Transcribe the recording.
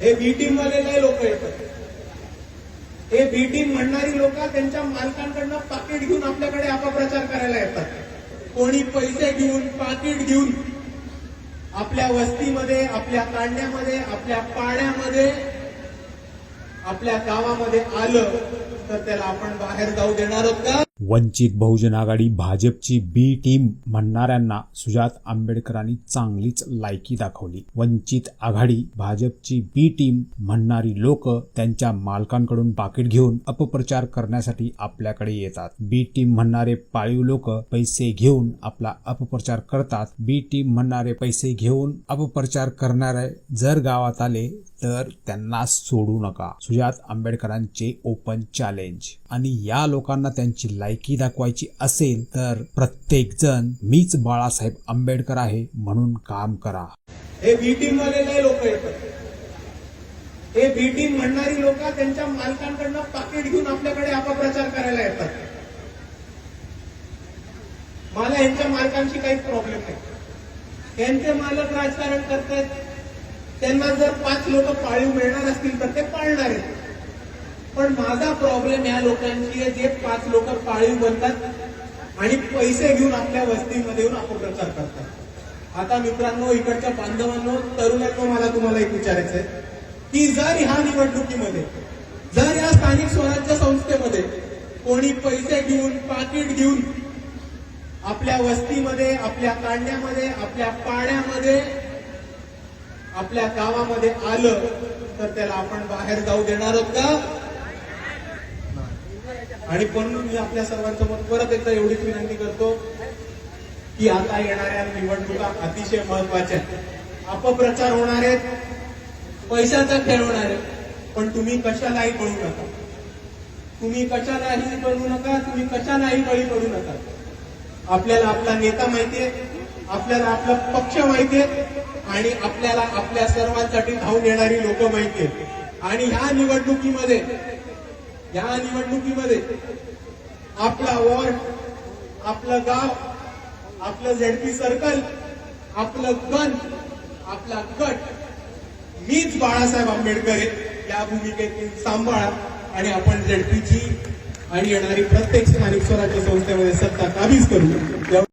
हे बी टीम वाले लय लोक येतात? हे बी टीम म्हणणारी लोक त्यांच्या मालकांकडनं पाकिट घेऊन आपल्याकडे अपप्रचार करायला येतात. कोणी पैसे घेऊन पाकिट घेऊन आपल्या वस्तीमध्ये आपल्या कांड्यामध्ये आपल्या पाण्यामध्ये आपल्या गावामध्ये आलं तर त्याला आपण बाहेर जाऊ देणार आहोत का? वंचित बहुजन आघाडी भाजपची बी टीम म्हणणाऱ्यांना सुजात आंबेडकरांनी चांगलीच लायकी दाखवली. वंचित आघाडी भाजपची बी टीम म्हणणारी लोक त्यांच्या मालकांकडून पाकिट घेऊन अपप्रचार करण्यासाठी आपल्याकडे येतात. बी टीम म्हणणारे पाळीव लोक पैसे घेऊन आपला अपप्रचार करतात. बी टीम म्हणणारे पैसे घेऊन अपप्रचार करणारे जर गावात आले तर त्यांना सोडू नका. सुजात आंबेडकरांचे ओपन चॅलेंज आणि या लोकांना त्यांची लायकी दाखवायची असेल तर प्रत्येक जण मीच बाळासाहेब आंबेडकर आहे म्हणून काम करा. हे बी टीम वाले लय लोक येतात. हे बी म्हणणारी लोक त्यांच्या मालकांकडनं पाकिट घेऊन आपल्याकडे अपप्रचार करायला येतात. मला यांच्या मालकांशी काहीच प्रॉब्लेम नाही. त्यांचे मालक राजकारण करतायत त्यांना जर पाच लोक पाळीव मिळणार असतील तर ते पाळणार आहेत. पण माझा प्रॉब्लेम या लोकांची आहे जे पाच लोक पाळीव बनतात आणि पैसे घेऊन आपल्या वस्तीमध्ये येऊन अपप्रचार करतात. आता मित्रांनो इकडच्या बांधवांनो तरुणांनो मला तुम्हाला एक विचारायचं आहे की जर ह्या निवडणुकीमध्ये जर या स्थानिक स्वराज्य संस्थेमध्ये कोणी पैसे घेऊन पाकिट घेऊन आपल्या वस्तीमध्ये आपल्या कांड्यामध्ये आपल्या पाण्यामध्ये आपल्या गावामध्ये आलं तर त्याला आपण बाहेर जाऊ देणार आहोत का? आणि म्हणून मी आपल्या सर्वांसमोर परत एकदा एवढीच विनंती करतो की आता येणाऱ्या निवडणुका अतिशय महत्त्वाच्या आहेत. अपप्रचार होणार आहेत पैशाचा खेळ होणार आहे पण तुम्ही कशालाही पळू नका. तुम्ही कशालाही पळू नका तुम्ही कशालाही बळी पडू नका. आपल्याला आपला नेता माहितीये आपल्याला आपला पक्ष माहितीये आणि आपल्याला आपल्या सर्वांसाठी धावून येणारी लोक माहितीये आणि ह्या निवडणुकीमध्ये या निवडणुकीमध्ये आपला वॉर्ड आपलं गाव आपलं झेडपी सर्कल आपलं गण आपला गट मीच बाळासाहेब आंबेडकर या भूमिकेतील सांभाळा आणि आपण झेडपीची आणि येणारी प्रत्येक स्थानिक स्वराज्य संस्थेमध्ये सत्ता काबीज करू.